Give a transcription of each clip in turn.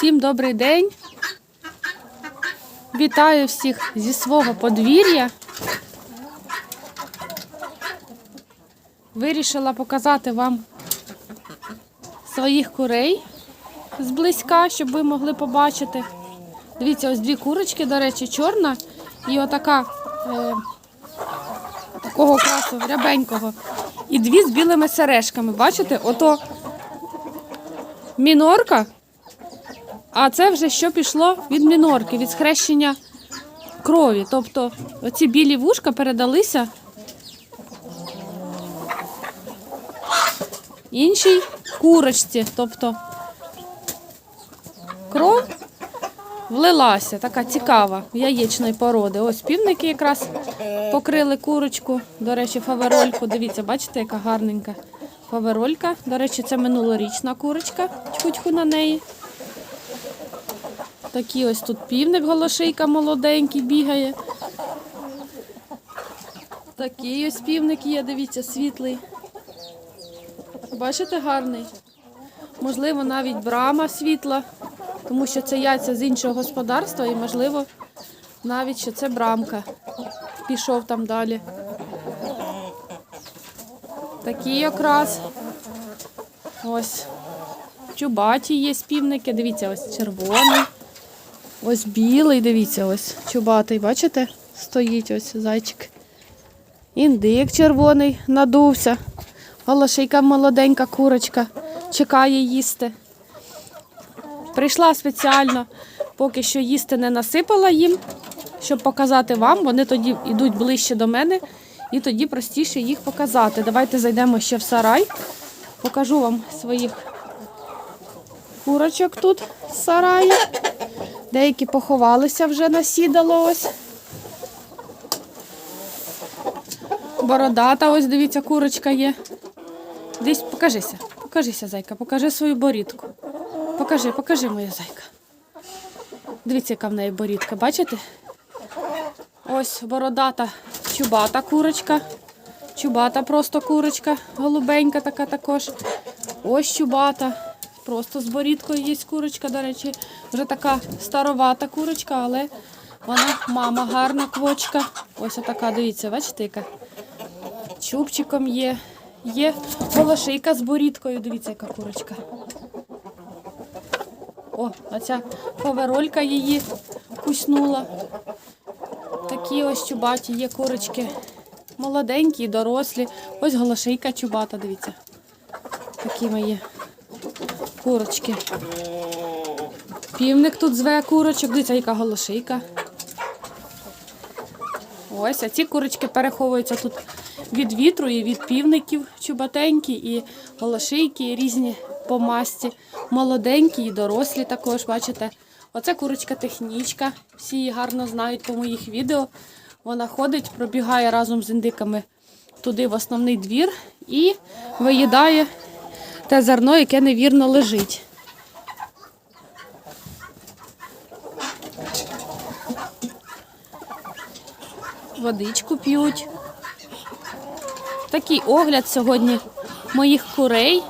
Всім добрий день. Вітаю всіх зі свого подвір'я. Вирішила показати вам своїх курей зблизька, щоб ви могли побачити. Дивіться, ось дві курочки, до речі, чорна і отака е, такого класу, рябенького. І дві з білими сережками. Бачите? Ото мінорка, а це вже що пішло від мінорки, від схрещення крові. Тобто оці білі вушка передалися іншій курочці. Тобто кров влилася, така цікава, яєчної породи. Ось півники якраз покрили курочку. До речі, фаверольку. Дивіться, бачите, яка гарненька фаверолька. До речі, це минулорічна курочка. Тьху-тьху на неї. Такий ось тут півник голошийка молоденький бігає. Такий ось півник є, дивіться, світлий. Бачите, гарний. Можливо, навіть брама світла, тому що це яйця з іншого господарства і, можливо, навіть що це брамка. Пішов там далі. Такі якраз. Ось. Чубаті є півники. Дивіться, ось червоний. Ось білий, дивіться, ось чубатий, бачите? Стоїть ось зайчик. Індик червоний надувся. Голошейка молоденька курочка. Чекає їсти. Прийшла спеціально, поки що їсти не насипала їм, щоб показати вам. Вони тоді йдуть ближче до мене і тоді простіше їх показати. Давайте зайдемо ще в сарай. Покажу вам своїх курочок тут в сараї. Деякі поховалися вже насідало ось. Бородата, ось дивіться, курочка є. Десь покажися, покажися, зайка, покажи свою борідку. Покажи, покажи, моя зайка. Дивіться, яка в неї борідка, бачите? Ось бородата чубата курочка. Чубата просто курочка, голубенька така також. Ось чубата. Просто з борідкою є курочка, до речі, вже така старовата курочка, але вона мама гарна квочка. Ось така, дивіться, бачите, яка чубчиком є. Є голошийка з борідкою, дивіться, яка курочка. О, а ця поверолька її куснула. Такі ось чубаті є курочки. Молоденькі, дорослі. Ось голошийка чубата, дивіться. Такі мої курочки. Півник тут зве курочок, дивіться, яка голошийка. Ось, а ці курочки переховуються тут від вітру і від півників чубатенькі, і голошийки і різні по масті. Молоденькі і дорослі також, бачите. Оце курочка технічка. Всі її гарно знають по моїх відео. Вона ходить, пробігає разом з індиками туди в основний двір і виїдає те зерно, яке невірно лежить. Водичку п'ють. Такий огляд сьогодні моїх курей.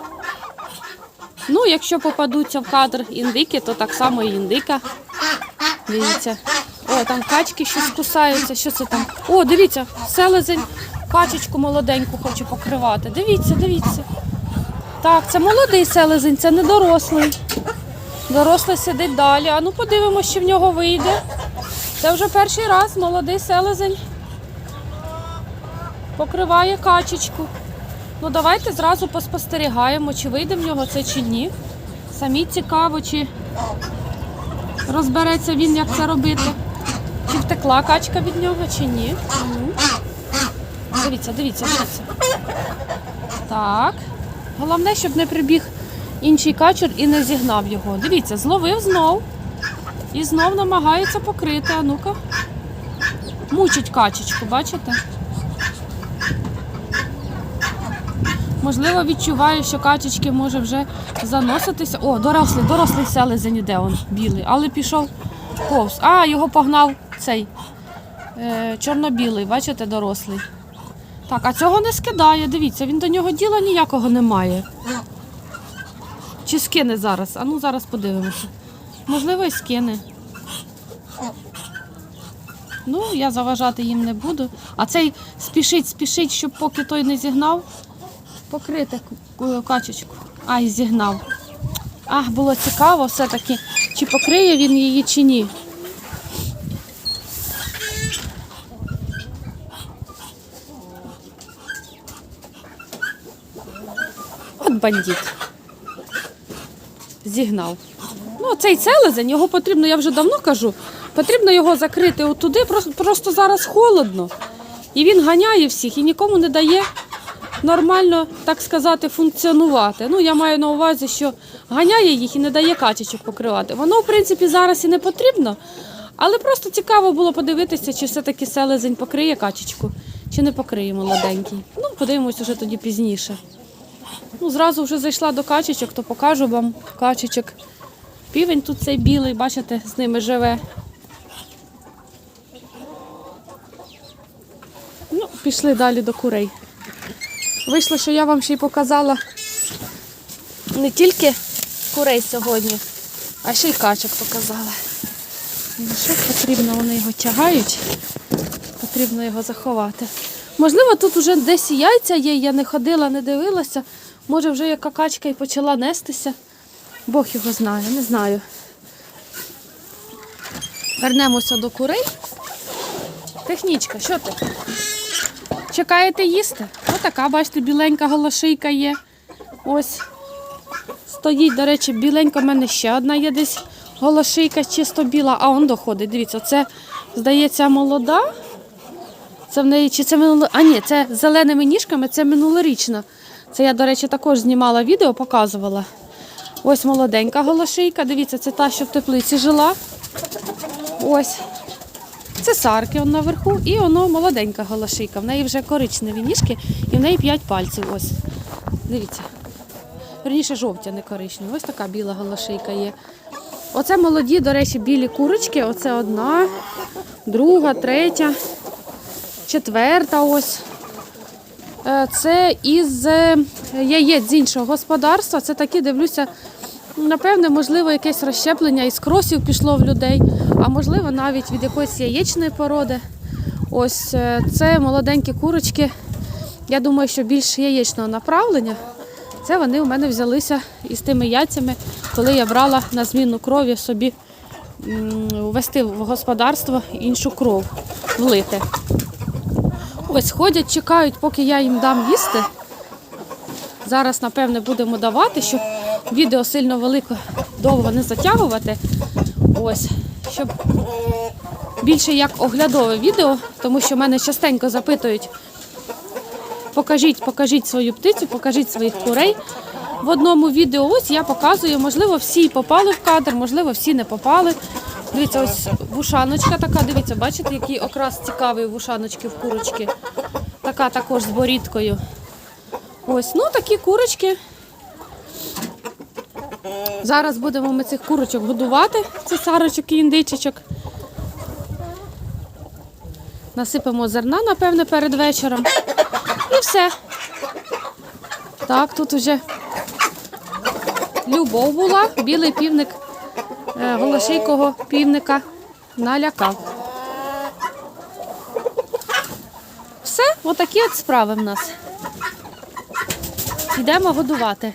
Ну, якщо попадуться в кадр індики, то так само і індика. Дивіться. О, там качки щось кусаються. Що це там? О, дивіться, селезень качечку молоденьку хоче покривати. Дивіться, дивіться. Так, це молодий селезень, це не дорослий. Дорослий сидить далі. А ну подивимося, що в нього вийде. Це вже перший раз молодий селезень покриває качечку. Ну давайте зразу поспостерігаємо, чи вийде в нього це чи ні. Самі цікаво, чи розбереться він, як це робити. Чи втекла качка від нього, чи ні. Дивіться, дивіться, це. Так. Головне, щоб не прибіг інший качур і не зігнав його. Дивіться, зловив знов. І знов намагається покрити. А ну-ка. Мучить качечку, бачите? Можливо, відчуває, що качечки може вже заноситися. О, дорослий, дорослий селезень іде он білий, але пішов повз. А, його погнав цей е, чорно-білий, бачите, дорослий. Так, а цього не скидає, дивіться, він до нього діла ніякого не має. Чи скине зараз? А ну зараз подивимося. Можливо, і скине. Ну, я заважати їм не буду. А цей спішить, спішить, щоб поки той не зігнав, покрити ку- качечку. Ай, зігнав. Ах, було цікаво все-таки, чи покриє він її, чи ні. Бандит. Зігнав. Ну, цей селезень, його потрібно, я вже давно кажу, потрібно його закрити отуди, просто, зараз холодно. І він ганяє всіх і нікому не дає нормально, так сказати, функціонувати. Ну, я маю на увазі, що ганяє їх і не дає качечок покривати. Воно, в принципі, зараз і не потрібно, але просто цікаво було подивитися, чи все-таки селезень покриє качечку, чи не покриє молоденький. Ну, подивимось уже тоді пізніше. Ну, зразу вже зайшла до качечок, то покажу вам качечок. Півень тут цей білий, бачите, з ними живе. Ну, пішли далі до курей. Вийшло, що я вам ще й показала не тільки курей сьогодні, а ще й качок показала. Ну, Що потрібно, вони його тягають, потрібно його заховати. Можливо, тут вже десь яйця є, я не ходила, не дивилася. Може, вже яка качка і почала нестися. Бог його знає, не знаю. Вернемося до курей. Технічка, що ти? Чекаєте їсти? Отака, бачите, біленька голошийка є. Ось. Стоїть, до речі, біленька в мене ще одна є десь голошийка, чисто біла, а он доходить. Дивіться, це, здається, молода. Це в неї чи це минуло. А ні, це з зеленими ніжками, це минулорічна. Це я, до речі, також знімала відео, показувала. Ось молоденька голошийка. Дивіться, це та, що в теплиці жила. Ось. Це сарки он наверху, і воно молоденька голошийка. В неї вже коричневі ніжки і в неї 5 пальців. Ось. Дивіться. Верніше жовтя, не коричневі. Ось така біла голошийка є. Оце молоді, до речі, білі курочки. Оце одна, друга, третя, четверта ось. Е, Це із е, яєць з іншого господарства. Це такі, дивлюся, напевне, можливо, якесь розщеплення із кросів пішло в людей, а можливо, навіть від якоїсь яєчної породи. Ось е, це молоденькі курочки. Я думаю, що більш яєчного направлення. Це вони у мене взялися із тими яйцями, коли я брала на зміну крові собі ввести в господарство іншу кров влити. Ось ходять, чекають, поки я їм дам їсти. Зараз, напевне, будемо давати, щоб відео сильно велико довго не затягувати. Ось, щоб більше як оглядове відео, тому що мене частенько запитують. Покажіть, покажіть свою птицю, покажіть своїх курей. В одному відео ось я показую, можливо, всі попали в кадр, можливо, всі не попали. Дивіться, ось вушаночка така, дивіться, бачите, який окрас цікавий вушаночки в курочки. Така також з борідкою. Ось, ну такі курочки. Зараз будемо ми цих курочок годувати, цесарочок і індичечок. Насипемо зерна, напевне, перед вечором. І все. Так, тут уже любов була, білий півник голошейкого півника налякав. Все, отакі от справи в нас. Йдемо годувати.